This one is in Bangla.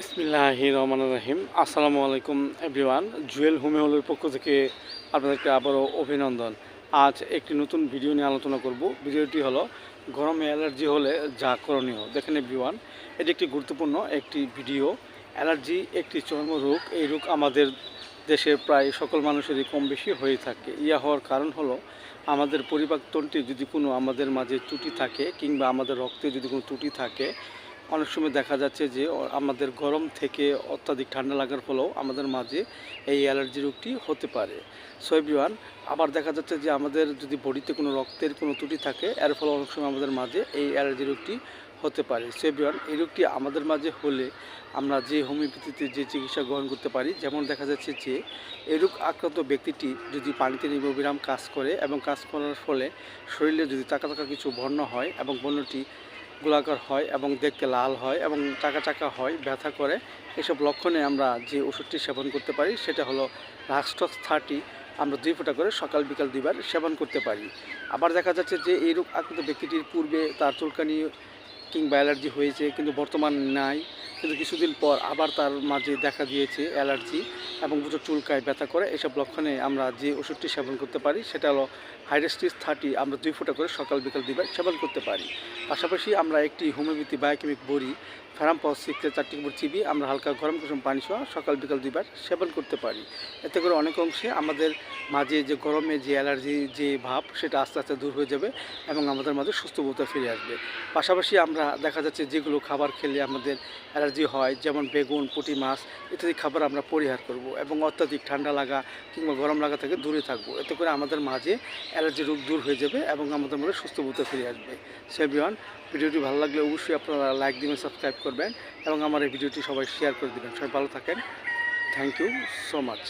বিসমিল্লাহ রহমান রাহিম। আসসালামু আলাইকুম, এভরিওয়ান। জুয়েল হোমিওলের পক্ষ থেকে আপনাদেরকে আবারও অভিনন্দন। আজ একটি নতুন ভিডিও নিয়ে আলোচনা করব। ভিডিওটি হলো, গরমে অ্যালার্জি হলে যা করণীয়। দেখেন এভরিওয়ান, এটি একটি গুরুত্বপূর্ণ একটি ভিডিও। অ্যালার্জি একটি চর্ম রোগ। এই রোগ আমাদের দেশের প্রায় সকল মানুষেরই কম বেশি হয়ে থাকে। ইয়া হওয়ার কারণ হলো, আমাদের পরিপাকতন্ত্রে যদি কোনো আমাদের মাঝে ত্রুটি থাকে কিংবা আমাদের রক্তে যদি কোনো ত্রুটি থাকে অনেক সময় দেখা যাচ্ছে যে আমাদের গরম থেকে অত্যাধিক ঠান্ডা লাগার ফলেও আমাদের মাঝে এই অ্যালার্জি রোগটি হতে পারে। সো এভরিওয়ান আবার দেখা যাচ্ছে যে, আমাদের যদি বডিতে কোনো রক্তের কোনো ত্রুটি থাকে, এর ফলে অনেক সময় আমাদের মাঝে এই অ্যালার্জি রোগটি হতে পারে। সো এভরিওয়ান এই রোগটি আমাদের মাঝে হলে আমরা যে হোমিওপ্যাথিতে যে চিকিৎসা গ্রহণ করতে পারি, যেমন দেখা যাচ্ছে যে, এই রোগ আক্রান্ত ব্যক্তিটি যদি পানিতে নির্বিরাম কাজ করে এবং কাজ করার ফলে শরীরে যদি টাকা টাকা কিছু বর্ণ হয় এবং বর্ণটি গোলাকার হয় এবং দেখতে লাল হয় এবং চাকা চাকা হয়, ব্যথা করে। এসব লক্ষণে আমরা যে ওষুধটি সেবন করতে পারি, সেটা হলো রাস্টক্স থার্টি আমরা দুই ফোঁটা করে সকাল, বিকাল দুইবার সেবন করতে পারি। আবার দেখা যাচ্ছে যে এই রোগ আক্রান্ত ব্যক্তিটির পূর্বে তার চুলকানি কিংবা অ্যালার্জি হয়েছে, কিন্তু বর্তমান নাই। কিন্তু কিছুদিন পর আবার তার মাঝে দেখা দিয়েছে অ্যালার্জি এবং প্রচুর চুলকায় ব্যথা করে। এসব লক্ষণে আমরা যে ওষুধটি সেবন করতে পারি, সেটা হলো হাইড্রেস্টিস থার্টি আমরা দুই ফোঁটা করে সকাল, বিকাল দুইবার সেবন করতে পারি। পাশাপাশি আমরা একটি হোমিওপ্যাথি বায়োকেমিক বড়ি ফ্যারাম পাওয়ার সিক্সে চারটি করে চিবি, আমরা হালকা গরম কুসুম পানি সহ সকাল, বিকাল দুইবার সেবন করতে পারি। এতে করে অনেক অংশে আমাদের মাঝে যে গরমে যে অ্যালার্জি যে ভাব, সেটা আস্তে আস্তে দূর হয়ে যাবে এবং আমাদের মাঝে সুস্থবোধতা ফিরে আসবে। পাশাপাশি আমরা দেখা যাচ্ছে যেগুলো খাবার খেলে আমাদের অ্যালার্জি হয়, যেমন বেগুন, পুঁটি মাছ ইত্যাদি খাবার আমরা পরিহার করব এবং অত্যাধিক ঠান্ডা লাগা কিংবা গরম লাগা থেকে দূরে থাকব। এতে করে আমাদের মাঝে অ্যালার্জি রোগ দূর হয়ে যাবে এবং আমাদের মধ্যে সুস্থবোধতা ফিরে আসবে। সেভিওয়ান ভিডিওটি ভালো লাগলে অবশ্যই আপনারা লাইক দিবেন সাবস্ক্রাইব করবেন এবং আমার এই ভিডিওটি সবাই শেয়ার করে দেবেন। সবাই ভালো থাকেন। Thank you so much